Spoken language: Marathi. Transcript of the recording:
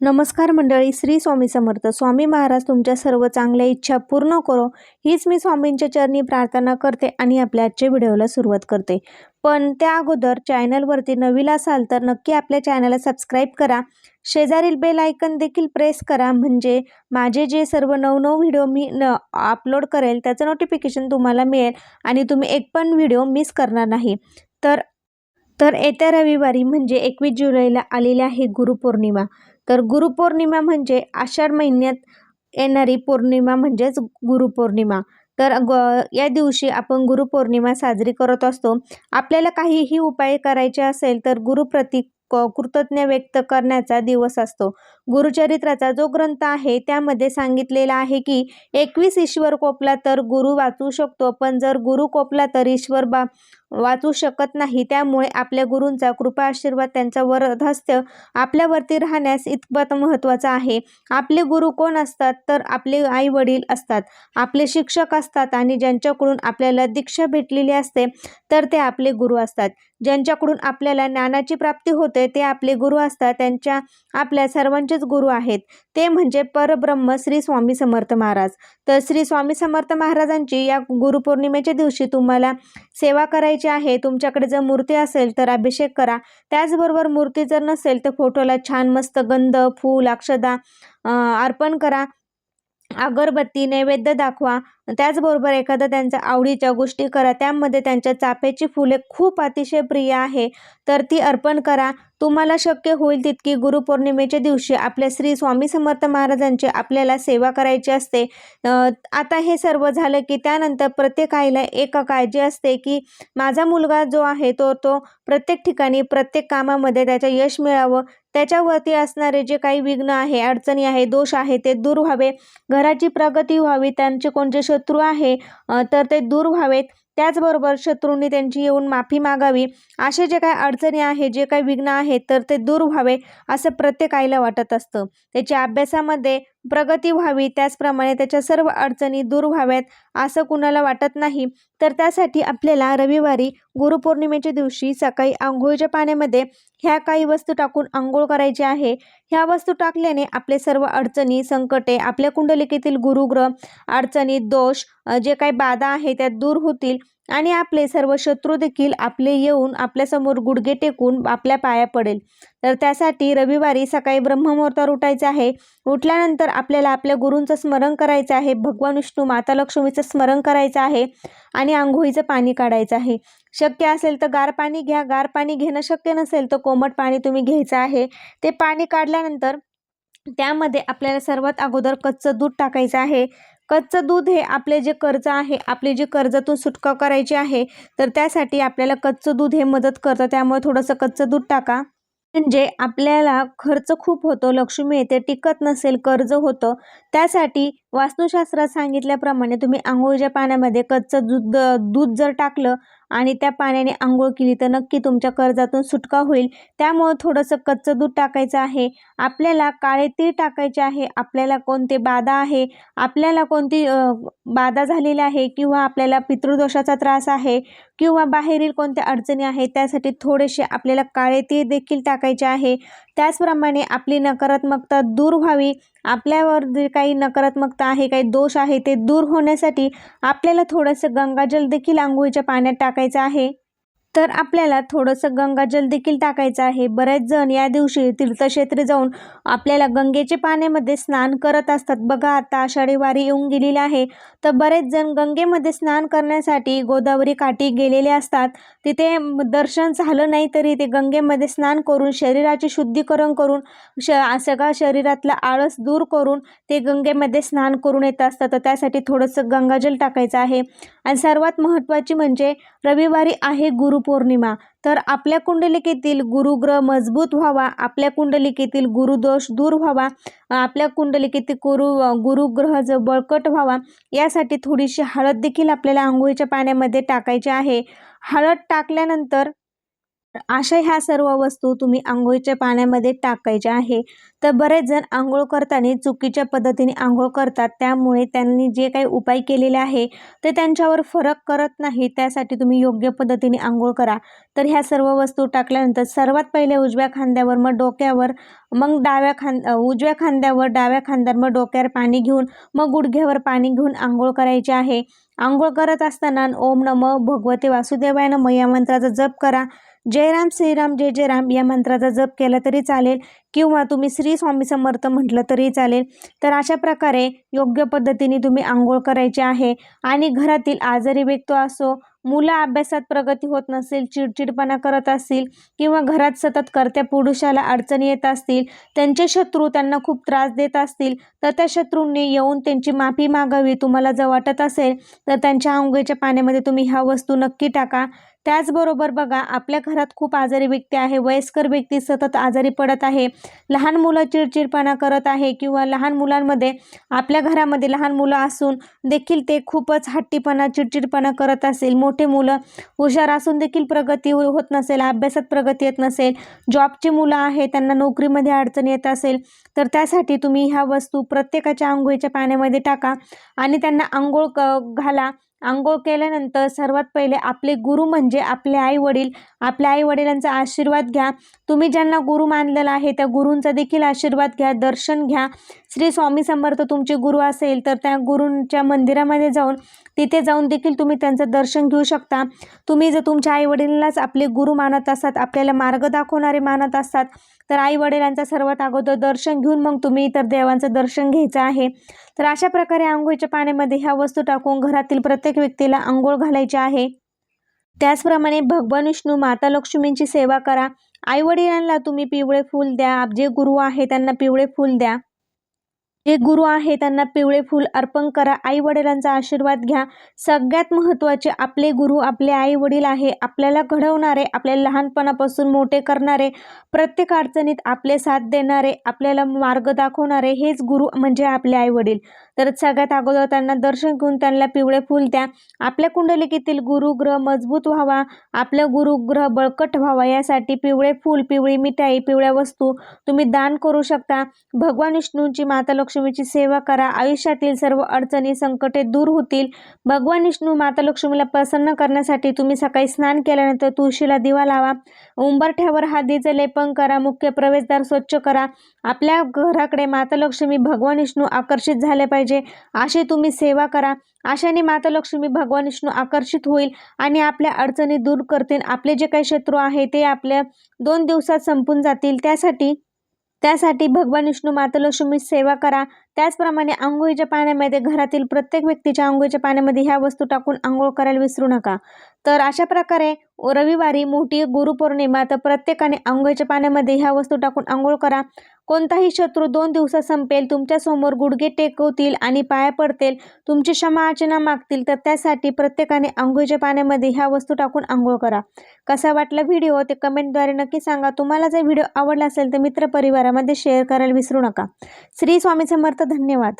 नमस्कार मंडळी श्री स्वामी समर्थ. स्वामी महाराज तुमच्या सर्व चांगल्या इच्छा पूर्ण करो. हीच मी स्वामींच्या चरणी प्रार्थना करते आणि आपल्या आजच्या व्हिडिओला सुरुवात करते. पण त्या अगोदर चॅनलवरती नवीन असाल तर नक्की आपल्या चॅनलला सबस्क्राईब करा. शेजारील बेल आयकन देखील प्रेस करा. म्हणजे माझे जे सर्व नवनव व्हिडिओ मी न अपलोड करेल त्याचं नोटिफिकेशन तुम्हाला मिळेल आणि तुम्ही एक पण व्हिडिओ मिस करणार नाही. तर तर येत्या रविवारी म्हणजे एकवीस जुलैला आलेली आहे गुरुपौर्णिमा. तर गुरुपौर्णिमा म्हणजे आषाढ महिन्यात येणारी पौर्णिमा म्हणजेच गुरुपौर्णिमा. तर ग या दिवशी आपण गुरुपौर्णिमा साजरी करत असतो. आपल्याला काहीही उपाय करायचे असेल तर गुरुप्रती क कृतज्ञ व्यक्त करण्याचा दिवस असतो. गुरुचरित्राचा जो ग्रंथ आहे त्यामध्ये सांगितलेला आहे की एकवीस ईश्वर कोपला तर गुरु वाचू शकतो पण जर गुरु कोपला तर ईश्वर बा वाचू शकत नाही. त्यामुळे आपल्या गुरूंचा कृपा आशीर्वाद त्यांचा वरदहस्त आपल्यावरती राहण्यास इतपत महत्त्वाचा आहे. आपले गुरु कोण असतात? तर आपले आई वडील असतात. आपले शिक्षक असतात आणि ज्यांच्याकडून आपल्याला दीक्षा भेटलेली असते तर ते आपले गुरु असतात. ज्यांच्याकडून आपल्याला ज्ञानाची प्राप्ती होते ते आपले गुरु असतात. त्यांच्या आपल्या सर्वांचेच गुरु आहेत. ते म्हणजे परब्रह्म श्री स्वामी समर्थ महाराज. तर श्री स्वामी समर्थ महाराजांची या गुरुपौर्णिमेच्या दिवशी तुम्हाला सेवा करायची आहे तुमच्याकडे जर मूर्ती असेल तर अभिषेक करा. त्याचबरोबर मूर्ती जर नसेल तर फोटोला छान मस्त गंध फूल अक्षदा अर्पण करा. अगरबत्ती नैवेद्य दाखवा. त्याचबरोबर एखाद्या त्यांच्या आवडीच्या गोष्टी करा. त्यामध्ये त्यांच्या चाफ्याची फुले खूप अतिशय प्रिय आहे. तर ती अर्पण करा. तुम्हाला शक्य होईल तितकी गुरुपौर्णिमेच्या दिवशी आपल्या श्री स्वामी समर्थ महाराजांची आपल्याला सेवा करायची असते. आता हे सर्व झालं की त्यानंतर प्रत्येक आईला एक काळजी असते की माझा मुलगा जो आहे तो तो प्रत्येक ठिकाणी प्रत्येक कामामध्ये त्याचं यश मिळावं. त्याच्यावरती असणारे जे काही विघ्न आहे अडचणी आहे दोष आहे ते दूर व्हावे. घराची प्रगती व्हावी. त्यांचे कोणते शत्रू आहे तर ते दूर व्हावेत. त्याचबरोबर शत्रूंनी त्यांची येऊन माफी मागावी. असे जे काही अडचणी आहे जे काही विघ्न आहेत तर ते दूर व्हावे असं प्रत्येक आईला वाटत असतं. त्याच्या अभ्यासामध्ये प्रगती व्हावी त्याचप्रमाणे त्याच्या सर्व अडचणी दूर व्हाव्यात असं कुणाला वाटत नाही. तर त्यासाठी आपल्याला रविवारी गुरुपौर्णिमेच्या दिवशी सकाळी आंघोळीच्या पाण्यामध्ये ह्या काही वस्तू टाकून आंघोळ करायची आहे. ह्या वस्तू टाकल्याने आपले सर्व अडचणी संकटे आपल्या कुंडलिकेतील गुरुग्रह अडचणी दोष जे काही बाधा आहे त्या दूर होतील आणि आपले सर्व शत्रू देखील आपले येऊन आपल्यासमोर गुडघे टेकून आपल्या पाया पडेल. तर त्यासाठी रविवारी सकाळी ब्रह्ममुहूर्तावर उठायचं आहे. उठल्यानंतर आपल्याला आपल्या गुरूंचं स्मरण करायचं आहे. भगवान विष्णू माता लक्ष्मीचं स्मरण करायचं आहे आणि आंघोळीचं पाणी काढायचं आहे. शक्य असेल तर गार पाणी घ्या. गार पाणी घेणं शक्य नसेल तर कोमट पाणी तुम्ही घ्यायचं आहे. ते पाणी काढल्यानंतर त्यामध्ये आपल्याला सर्वात अगोदर कच्चं दूध टाकायचं आहे. कच्चं दूध हे आपले जे कर्ज आहे आपली जी कर्जातून सुटका करायची आहे तर त्यासाठी आपल्याला कच्चं दूध हे मदत करतं. त्यामुळे थोडंसं कच्चं दूध टाका. म्हणजे आपल्याला खर्च खूप होतो लक्ष्मी येते टिकत नसेल कर्ज होतं. त्यासाठी वास्तुशास्त्रात सांगितल्याप्रमाणे तुम्ही आंघोळीच्या पाण्यामध्ये कच्चं दूध दूध जर टाकलं आणि त्या पाण्याने आंघोळ केली तर नक्की तुमच्या कर्जातून सुटका होईल. त्यामुळं थोडंसं कच्चं दूध टाकायचं आहे. आपल्याला काळे तीळ टाकायचे आहे. आपल्याला कोणते बाधा आहे? आपल्याला कोणती बाधा झालेली आहे किंवा आपल्याला पितृदोषाचा त्रास आहे किंवा बाहेरील कोणत्या अडचणी आहेत? त्यासाठी थोडेसे आपल्याला काळे तीळ देखील टाकायचे आहे. त्याचप्रमाणे आपली नकारात्मकता दूर व्हावी आपल्यावर जे काही नकारात्मकता आहे काही दोष आहे ते दूर होण्यासाठी आपल्याला थोडंसं गंगाजल देखील आंघोळीच्या पाण्यात टाकायचं आहे. तर आपल्याला थोडंसं गंगाजल देखील टाकायचं आहे. बरेच जण या दिवशी तीर्थक्षेत्री जाऊन आपल्याला गंगेच्या पाण्यामध्ये स्नान करत असतात. बघा आता आषाढी वारी येऊन गेलेली आहे. तर बरेच जण गंगेमध्ये स्नान करण्यासाठी गोदावरी काठी गेलेले असतात. तिथे दर्शन झालं नाही तरी ते गंगेमध्ये स्नान करून शरीराचे शुद्धीकरण करून श सगळा शरीरातला आळस दूर करून ते गंगेमध्ये स्नान करून येत असतात. तर त्यासाठी थोडंसं गंगाजल टाकायचं आहे. आणि सर्वात महत्त्वाची म्हणजे रविवारी आहे गुरु पौर्णिमा. तर आपल्या कुंडलिकेतील गुरुग्रह मजबूत व्हावा आपल्या कुंडलिकेतील गुरुदोष दूर व्हावा आपल्या कुंडलिकेतील गुरु गुरुग्रह ज बळकट व्हावा यासाठी थोडीशी हळद देखील आपल्याला आंघोळीच्या पाण्यामध्ये टाकायची आहे. हळद टाकल्यानंतर अशा ह्या सर्व वस्तू तुम्ही आंघोळीच्या पाण्यामध्ये टाकायच्या आहे. तर बरेच जण आंघोळ करताना चुकीच्या पद्धतीने आंघोळ करतात. त्यामुळे त्यांनी जे काही उपाय केलेले आहे ते त्यांच्यावर फरक करत नाही. त्यासाठी तुम्ही योग्य पद्धतीने आंघोळ करा. तर ह्या सर्व वस्तू टाकल्यानंतर सर्वात पहिले उजव्या खांद्यावर मग डोक्यावर मग डाव्या खांद उजव्या खांद्यावर डाव्या खांद्यावर मग डोक्यावर पाणी घेऊन मग गुडघ्यावर पाणी घेऊन आंघोळ करायची आहे. आंघोळ करत असताना ओम नम भगवते वासुदेवाय नम या मंत्राचा जप करा. जय राम श्रीराम जय जय राम या मंत्राचा जप केला तरी चालेल किंवा तुम्ही श्री स्वामी समर्थ म्हटलं तरी चालेल. तर अशा प्रकारे योग्य पद्धतीने तुम्ही आंघोळ करायची आहे आणि घरातील आजारी व्यक्ती असो मुलं अभ्यासात प्रगती होत नसेल चिडचिडपणा करत असतील किंवा घरात सतत करत्या पुरुषाला अडचणी येत असतील त्यांचे शत्रू त्यांना खूप त्रास देत असतील तर त्या शत्रूंनी येऊन त्यांची माफी मागावी तुम्हाला जर वाटत असेल तर त्यांच्या आंघोळीच्या पाण्यामध्ये तुम्ही ह्या वस्तू नक्की टाका. त्याचबरोबर बघा आपल्या घरात खूप आजारी व्यक्ती आहे वयस्कर व्यक्ती सतत आजारी पडत आहे लहान मुलं चिडचिडपणा करत आहे किंवा लहान मुलांमध्ये आपल्या घरामध्ये लहान मुलं असून देखील ते खूपच हट्टीपणा चिडचिडपणा करत असेल. मोठे मुलं हुशार असून देखील प्रगती हो-, होत नसेल अभ्यासात प्रगती येत नसेल जॉबची मुलं आहे त्यांना नोकरीमध्ये अडचण येत असेल तर त्यासाठी तुम्ही ह्या वस्तू प्रत्येकाच्या आंघोळीच्या पाण्यामध्ये टाका आणि त्यांना आंघोळ क घाला. आंघोळ केल्यानंतर सर्वात पहिले आपले गुरु म्हणजे आपले आई वडील आपल्या आई वडिलांचा आशीर्वाद घ्या. तुम्ही ज्यांना गुरु मानलेला आहे त्या गुरूंचा देखील आशीर्वाद घ्या दर्शन घ्या. श्री स्वामी समर्थ तुमचे गुरु असेल तर त्या गुरूंच्या मंदिरामध्ये जाऊन तिथे जाऊन देखील तुम्ही त्यांचं दर्शन घेऊ शकता. तुम्ही जर तुमच्या आईवडिलांनाच आपले गुरु मानत असतात आपल्याला मार्ग दाखवणारे मानत असतात तर आईवडिलांचा सर्वात अगोदर दर्शन घेऊन मग तुम्ही इतर देवांचं दर्शन घ्यायचं आहे. तर अशा प्रकारे आंघोळीच्या पाण्यामध्ये ह्या वस्तू टाकून घरातील प्रत्येक व्यक्तीला आंघोळ घालायची आहे. त्याचप्रमाणे भगवान विष्णू माता लक्ष्मींची सेवा करा. आईवडिलांना तुम्ही पिवळे फूल द्या. जे गुरु आहे त्यांना पिवळे फूल द्या. जे गुरु आहे त्यांना पिवळे फूल अर्पण करा. आई वडिलांचा आशीर्वाद घ्या. सगळ्यात महत्त्वाचे आपले गुरु आपले आई वडील आहे. आपल्याला घडवणारे आपल्याला लहानपणापासून मोठे करणारे प्रत्येक अडचणीत आपले साथ देणारे आपल्याला मार्ग दाखवणारे हेच गुरु म्हणजे आपले आई वडील तर सगळ्यात अगोदर त्यांना दर्शन घेऊन त्यांना पिवळे फूल द्या. आपल्या कुंडलिकेतील गुरुग्रह मजबूत व्हावा. आपलं गुरुग्रह बळकट व्हावा. यासाठी पिवळे फूल पिवळी मिठाई पिवळ्या वस्तू तुम्ही दान करू शकता. भगवान विष्णूंची माता लक्ष्मीची सेवा करा. आयुष्यातील सर्व अडचणी संकटे दूर होतील. भगवान विष्णू माता लक्ष्मीला प्रसन्न करण्यासाठी तुम्ही सकाळी स्नान केल्यानंतर तुळशीला दिवा लावा. उंबरठ्यावर हळदीचे लेपन करा. मुख्य प्रवेशद्वार स्वच्छ करा. आपल्या घराकडे माता लक्ष्मी भगवान विष्णू आकर्षित झाले पाहिजे. अशी तुम्ही सेवा करा. अशाने माता लक्ष्मी भगवान विष्णू आकर्षित होईल आणि आपल्या अडचणी दूर करतील. आपले जे काही शत्रू आहे ते आपल्या दोन दिवसात संपून जातील. त्यासाठी त्यासाठी भगवान विष्णू माता लक्ष्मी सेवा करा. त्याचप्रमाणे आंघोळीच्या पाण्यामध्ये घरातील प्रत्येक व्यक्तीच्या आंघोळीच्या पाण्यामध्ये ह्या वस्तू टाकून आंघोळ करायला विसरू नका. तर अशा प्रकारे रविवारी मोठी गुरुपौर्णिमा तर प्रत्येकाने आंघोळीच्या पाण्यामध्ये ह्या वस्तू टाकून आंघोळ करा. कोणताही शत्रू दोन दिवसात संपेल तुमच्यासमोर गुडघे टेकवतील आणि पाया पडतील तुमची क्षमा अर्चना मागतील तर त्यासाठी प्रत्येकाने आंघोळीच्या पाण्यामध्ये ह्या वस्तू टाकून आंघोळ करा. कसा वाटला व्हिडिओ? ते कमेंटद्वारे नक्की सांगा. तुम्हाला जर व्हिडिओ आवडला असेल तर मित्रपरिवारामध्ये शेअर करायला विसरू नका. श्री स्वामी समर्थ धन्यवाद.